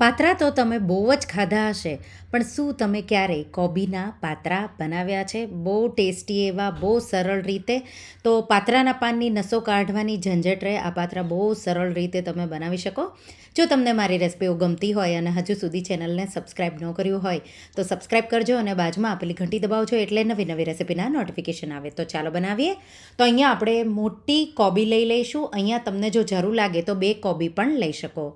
પાત્રા તો તમે બહુ જ ખાધા હશે. પણ શું તમે ક્યારેય કોબીના પાત્રા બનાવ્યા છે? બહુ ટેસ્ટી એવા, બહુ સરળ રીતે. તો પાત્રાના પાનની નસો કાઢવાની ઝંઝટ રહે. આ પાત્રા બહુ સરળ રીતે તમે બનાવી શકો. જો તમને મારી રેસિપીઓ ગમતી હોય અને હજુ સુધી ચેનલને સબસ્ક્રાઈબ ન કર્યું હોય, તો સબસ્ક્રાઈબ કરજો અને બાજુમાં આપેલી ઘંટી દબાવજો એટલે નવી નવી રેસિપીના નોટિફિકેશન આવે. તો ચાલો બનાવીએ. તો અહીંયા આપણે મોટી કોબી લઈ લઈશું. અહીંયા તમને જો જરૂર લાગે તો બે કોબી પણ લઈ શકો.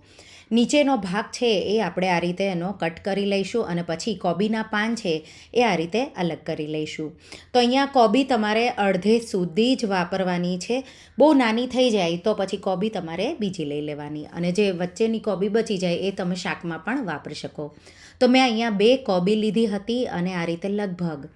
નીચેનો ભાગ છે એ આપણે આ રીતે એનો કટ કરી લઈશું અને પછી કોબીના પાન છે એ આ રીતે અલગ કરી લઈશું. તો અહીંયા કોબી તમારે અડધે સુધી જ વાપરવાની છે. બહુ નાની થઈ જાય તો પછી કોબી તમારે બીજી લઈ લેવાની અને જે વચ્ચેની કોબી બચી જાય એ તમે શાકમાં પણ વાપરી શકો. તો મેં અહીંયા બે કોબી લીધી હતી અને આ રીતે લગભગ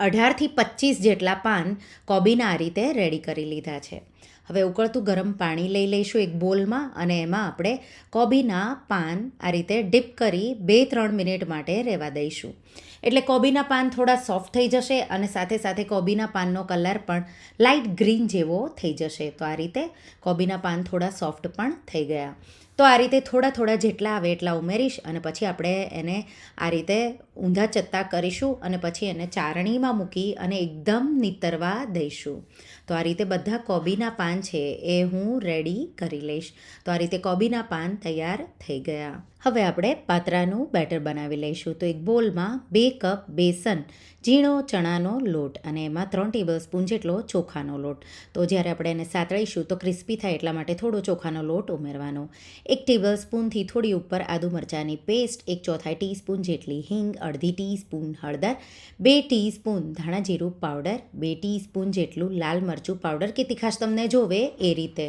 અઢારથી પચીસ જેટલા પાન કોબીના આ રીતે રેડી કરી લીધા છે. હવે ઉકળતું ગરમ પાણી લઈ લઈશું એક બોલમાં અને એમાં આપણે કોબીના પાન આ રીતે ડીપ કરી બે ત્રણ મિનિટ માટે રહેવા દઈશું. એટલે કોબીના પાન થોડા સોફ્ટ થઈ જશે અને સાથે સાથે કોબીના પાનનો કલર પણ લાઇટ ગ્રીન જેવો થઈ જશે. તો આ રીતે કોબીના પાન થોડા સોફ્ટ પણ થઈ ગયા. તો આ રીતે થોડા થોડા જેટલા આવે એટલા ઉમેરીશ અને પછી આપણે એને આ રીતે ઊંધા ચત્તા કરીશું અને પછી એને ચારણીમાં મૂકી અને એકદમ નીતરવા દઈશું. તો આ રીતે બધા કોબીના પાન છે એ હું રેડી કરી લઈશ. તો આ રીતે કોબીના પાન તૈયાર થઈ ગયા. હવે આપણે પાતરાનું બેટર બનાવી લઈશું. તો એક બોલમાં બે કપ બેસન, ઝીણો ચણાનો લોટ અને એમાં ત્રણ ટેબલ સ્પૂન જેટલો ચોખાનો લોટ. તો જ્યારે આપણે એને સાતળીશું તો ક્રિસ્પી થાય એટલા માટે થોડો ચોખાનો લોટ ઉમેરવાનો. એક ટેબલ સ્પૂનથી થોડી ઉપર આદુ મરચાંની પેસ્ટ, એક ચોથાઈ ટીસ્પૂન જેટલી હિંગ, અડધી ટીસ્પૂન હળદર, બે ટીસ્પૂન ધાણા જીરું પાવડર, બે ટીસ્પૂન જેટલું લાલ મરચું પાવડર કે તીખાશ તમને જોવે એ રીતે.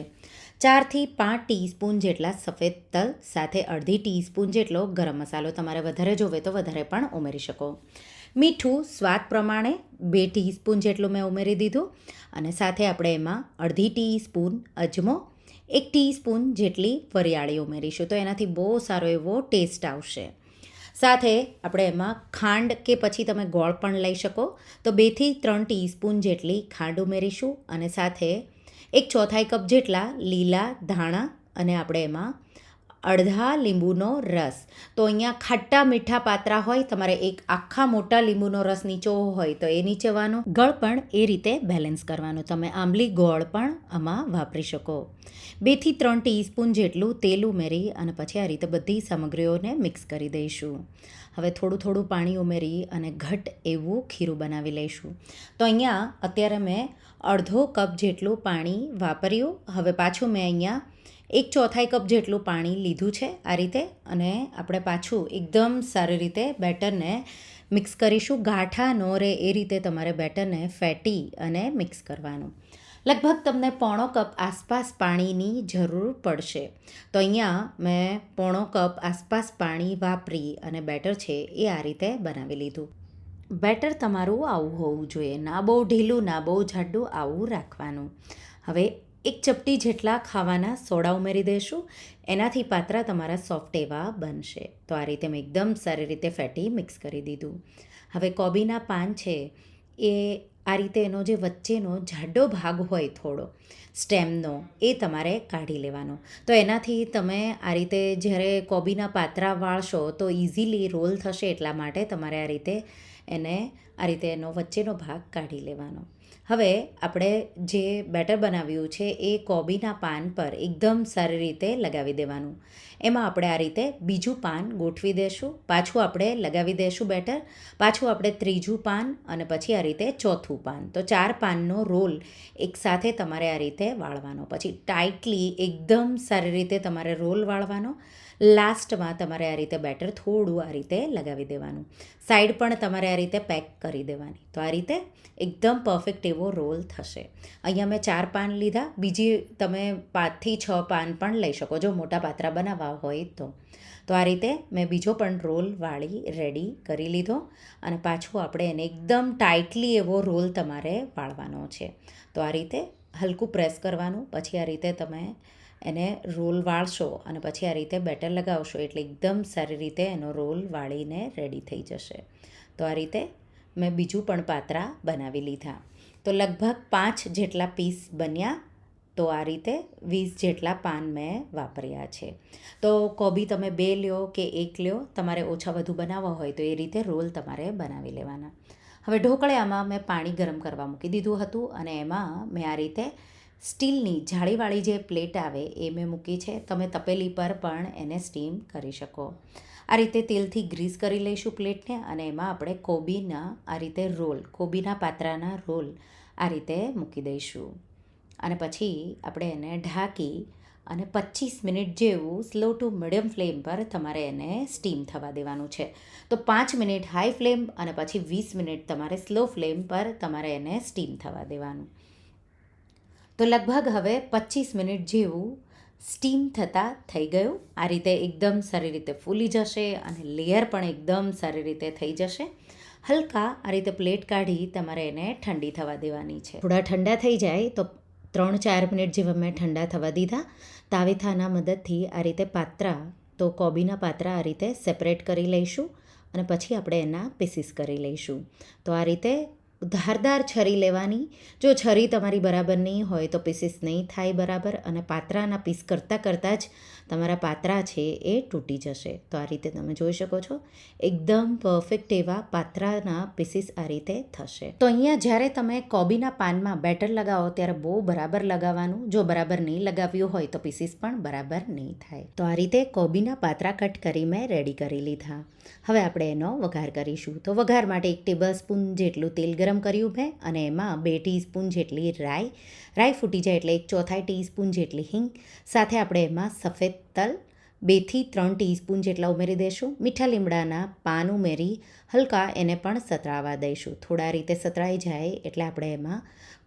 ચારથી પાંચ ટીસ્પૂન જેટલા સફેદ તલ સાથે અડધી ટીસ્પૂન જેટલો ગરમ મસાલો તમારે વધારે જોવે તો વધારે પણ ઉમેરી શકો. મીઠું સ્વાદ પ્રમાણે બે ટીસ્પૂન જેટલું મેં ઉમેરી દીધું અને સાથે આપણે એમાં અડધી ટીસ્પૂન અજમો, એક ટીસ્પૂન જેટલી વરિયાળી ઉમેરીશું તો એનાથી બહુ સારો એવો ટેસ્ટ આવશે. સાથે આપણે એમાં ખાંડ કે પછી તમે ગોળ પણ લઈ શકો તો બેથી ત્રણ ટીસ્પૂન જેટલી ખાંડ ઉમેરીશું અને સાથે એક ચોથાઈ કપ જેટલા લીલા ધાણા અને આપણે એમાં અડધા લીંબુનો રસ. તો અહીંયા ખાટા મીઠા પાત્રા હોય, તમારે એક આખા મોટા લીંબુનો રસ નીચોવો હોય તો એ નીચેવાનો. ગળ પણ એ રીતે બેલેન્સ કરવાનું. તમે આંબલી ગોળ પણ આમાં વાપરી શકો. બેથી ત્રણ ટીસ્પૂન જેટલું તેલ ઉમેરી અને પછી આ રીતે બધી સામગ્રીઓને મિક્સ કરી દઈશું. હવે થોડું થોડું પાણી ઉમેરી અને ઘટ એવું ખીરું બનાવી લઈશું. તો અહીંયા અત્યારે મેં અડધો કપ જેટલું પાણી વાપર્યું. હવે પાછું મેં અહીંયા એક ચોથાઈ કપ જેટલું પાણી લીધું છે આ રીતે અને આપણે પાછું એકદમ સારી રીતે બેટરને મિક્સ કરીશું. ગાંઠા ન રહે એ રીતે તમારે બેટરને ફેટી અને મિક્સ કરવાનું. લગભગ તમને પોણો કપ આસપાસ પાણીની જરૂર પડશે. તો અહીંયા મેં પોણો કપ આસપાસ પાણી વાપરી અને બેટર છે એ આ રીતે બનાવી લીધું. બેટર તમારું આવું હોવું જોઈએ. ના બહુ ઢીલું, ના બહુ જાડું આવું રાખવાનું. હવે એક ચપટી જેટલા ખાવાના સોડા ઉમેરી દઈશું એનાથી પાત્રા તમારા સોફ્ટ એવા બનશે. તો આ રીતે મેં એકદમ સારી રીતે ફેટી મિક્સ કરી દીધું. હવે કોબીના પાન છે એ આ રીતે એનો જે વચ્ચેનો જાડો ભાગ હોય થોડો, સ્ટેમનો, એ તમારે કાઢી લેવાનો. તો એનાથી તમે આ રીતે જ્યારે કોબીના પાત્રા વાળશો તો ઇઝીલી રોલ થશે એટલા માટે તમારે આ રીતે એને, આ રીતે એનો વચ્ચેનો ભાગ કાઢી લેવાનો. હવે આપણે જે બેટર બનાવ્યું છે એ કોબીના પાન પર એકદમ સારી રીતે લગાવી દેવાનું. એમાં આપણે આ રીતે બીજું પાન ગોઠવી દેશું. પાછું આપણે લગાવી દેશું બેટર. પાછું આપણે ત્રીજું પાન અને પછી આ રીતે ચોથું પાન. તો ચાર પાનનો રોલ એકસાથે તમારે આ રીતે વાળવાનો. પછી ટાઈટલી એકદમ સારી રીતે તમારે રોલ વાળવાનો. લાસ્ટમાં તમારે આ રીતે બેટર થોડું આ રીતે લગાવી દેવાનું. સાઈડ પણ તમારે આ રીતે પેક કરી દેવાની. તો આ રીતે એકદમ પરફેક્ટ એવો રોલ થશે. અહીંયા મેં ચાર પાન લીધા. બીજી તમે પાંચથી છ પાન પણ લઈ શકો, જો મોટા પાત્રા બનાવવા હોય તો. તો આ રીતે મેં બીજો પણ રોલ વાળી રેડી કરી લીધો અને પાછું આપણે એને એકદમ ટાઇટલી એવો રોલ તમારે વાળવાનો છે. તો આ રીતે હલકું પ્રેસ કરવાનું, પછી આ રીતે તમે એને રોલ વાળશો અને પછી આ રીતે બેટર લગાવશો એટલે એકદમ સારી રીતે એનો રોલ વાળીને રેડી થઈ જશે. તો આ રીતે મેં બીજું પણ પાત્રા બનાવી લીધા. તો લગભગ પાંચ જેટલા પીસ બન્યા, તો આ રીતે વીસ જેટલા પાન મેં વાપર્યા છે. તો કોબી તમે બે લ્યો કે એક લ્યો, તમારે ઓછા વધુ બનાવવા હોય તો એ રીતે રોલ તમારે બનાવી લેવાના. હવે ઢોકળામાં મેં પાણી ગરમ કરવા મૂકી દીધું હતું અને એમાં મેં આ રીતે સ્ટીલની જાળીવાળી જે પ્લેટ આવે એ મેં મૂકી છે. તમે તપેલી પર પણ એને સ્ટીમ કરી શકો. આ રીતે તેલથી ગ્રીસ કરી લઈશું પ્લેટને અને એમાં આપણે કોબીના આ રીતે રોલ, કોબીના પાત્રાના રોલ આ રીતે મૂકી દઈશું. અને પછી આપણે એને ઢાંકી અને પચીસ મિનિટ જેવું સ્લો ટુ મીડિયમ ફ્લેમ પર તમારે એને સ્ટીમ થવા દેવાનું છે. તો પાંચ મિનિટ હાઈ ફ્લેમ અને પછી વીસ મિનિટ તમારે સ્લો ફ્લેમ પર તમારે એને સ્ટીમ થવા દેવાનું. તો લગભગ હવે પચીસ મિનિટ જેવું સ્ટીમ થતાં થઈ ગયું. આ રીતે એકદમ સારી રીતે ફૂલી જશે અને લેયર પણ એકદમ સારી રીતે થઈ જશે. હલકા આ રીતે પ્લેટ કાઢી તમારે એને ઠંડી થવા દેવાની છે. થોડા ઠંડા થઈ જાય તો ત્રણ ચાર મિનિટ જેવા મેં ઠંડા થવા દીધા. તાવેથાના મદદથી આ રીતે પાત્રા, તો કોબીના પાત્રા આ રીતે સેપરેટ કરી લઈશું અને પછી આપણે એના પીસીસ કરી લઈશું. તો આ રીતે ધારદાર છરી લેવાની. જો છરી તમારી બરાબર નહીં હોય તો પીસીસ નહીં થાય બરાબર અને પાત્રાના પીસ કરતાં કરતાં જ તમારા પાત્રા છે એ તૂટી જશે. તો આ રીતે તમે જોઈ શકો છો. એકદમ પરફેક્ટ એવા પાત્રાના પીસીસ આ રીતે થશે. તો અહીંયા જ્યારે તમે કોબીના પાનમાં બેટર લગાવો ત્યારે બહુ બરાબર લગાવવાનું. જો બરાબર નહીં લગાવ્યું હોય તો પીસીસ પણ બરાબર નહીં થાય. તો આ રીતે કોબીના પાત્રા કટ કરી મેં રેડી કરી લીધા. હવે આપણે એનો વઘાર કરીશું. તો વઘાર માટે એક ટેબલ સ્પૂન જેટલું તેલ ગરમ કર્યું મેં અને એમાં બે ટીસ્પૂન જેટલી રાઈ રાઈ ફૂટી જાય એટલે એક ચોથાઈ ટીસ્પૂન જેટલી હિંગ, સાથે આપણે એમાં સફેદ તલ બેથી ત્રણ ટીસ્પૂન જેટલા ઉમેરી દઈશું મીઠા લીમડાના પાન ઉમેરી હલકા એને પણ સતરાવા દઈશું. થોડા રીતે સતરાઈ જાય એટલે આપણે એમાં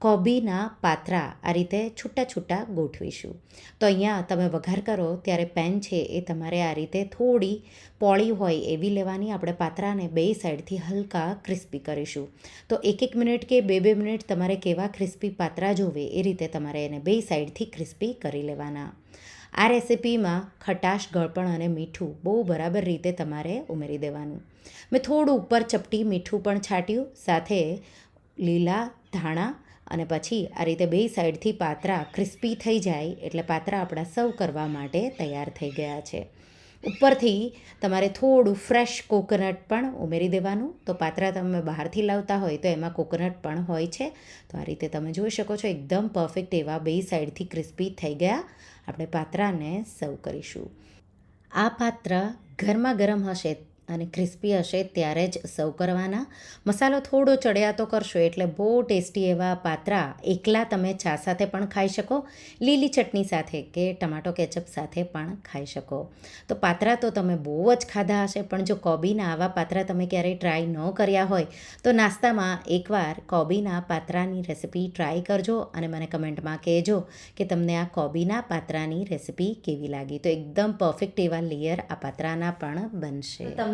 કોબીના પાત્રા આ રીતે છૂટા છૂટા ગોઠવીશું. તો અહીંયા તમે વઘાર કરો ત્યારે પેન છે એ તમારે આ રીતે થોડી પોળી હોય એવી લેવાની. આપણે પાત્રાને બે સાઈડથી હલકા ક્રિસ્પી કરીશું. તો એક એક મિનિટ કે બે બે મિનિટ તમારે કેવા ક્રિસ્પી પાત્રા જોવે એ રીતે તમારે એને બે સાઈડથી ક્રિસ્પી કરી લેવાના. આ રેસિપીમાં ખટાશ, ગળપણ અને મીઠું બહુ બરાબર રીતે તમારે ઉમેરી દેવાનું. મેં થોડું ઉપર ચપટી મીઠું પણ છાંટ્યું, સાથે લીલા ધાણા અને પછી આ રીતે બે સાઈડથી પાત્રા ક્રિસ્પી થઈ જાય એટલે પાત્રા આપણા સર્વ કરવા માટે તૈયાર થઈ ગયા છે. ઉપરથી તમારે થોડું ફ્રેશ કોકોનટ પણ ઉમેરી દેવાનું. તો પાત્રા તમે બહારથી લાવતા હોય તો એમાં કોકોનટ પણ હોય છે. તો આ રીતે તમે જોઈ શકો છો, એકદમ પરફેક્ટ એવા બે સાઈડથી ક્રિસ્પી થઈ ગયા. આપણે પાત્રાને સર્વ કરીશું. આ પાત્ર ગરમા ગરમ હશે અને ક્રિસ્પી હશે ત્યારે જ સર્વ કરવાના. મસાલો થોડો ચડ્યા તો કરશો, એટલે બહુ ટેસ્ટી એવા પાત્રા એકલા તમે ચા સાથે પણ ખાઈ શકો, લીલી ચટણી સાથે કે ટમાટો કેચઅપ સાથે પણ ખાઈ શકો. તો પાત્રા તો તમે બહુ જ ખાધા હશે, પણ જો કોબીના આવા પાત્રા તમે ક્યારેય ટ્રાય ન કર્યા હોય, તો નાસ્તામાં એકવાર કોબીના પાત્રાની રેસિપી ટ્રાય કરજો અને મને કમેન્ટમાં કહેજો કે તમને આ કોબીના પાત્રાની રેસિપી કેવી લાગી. તો એકદમ પરફેક્ટ એવા લેયર આ પાત્રાના પણ બનશે. તમને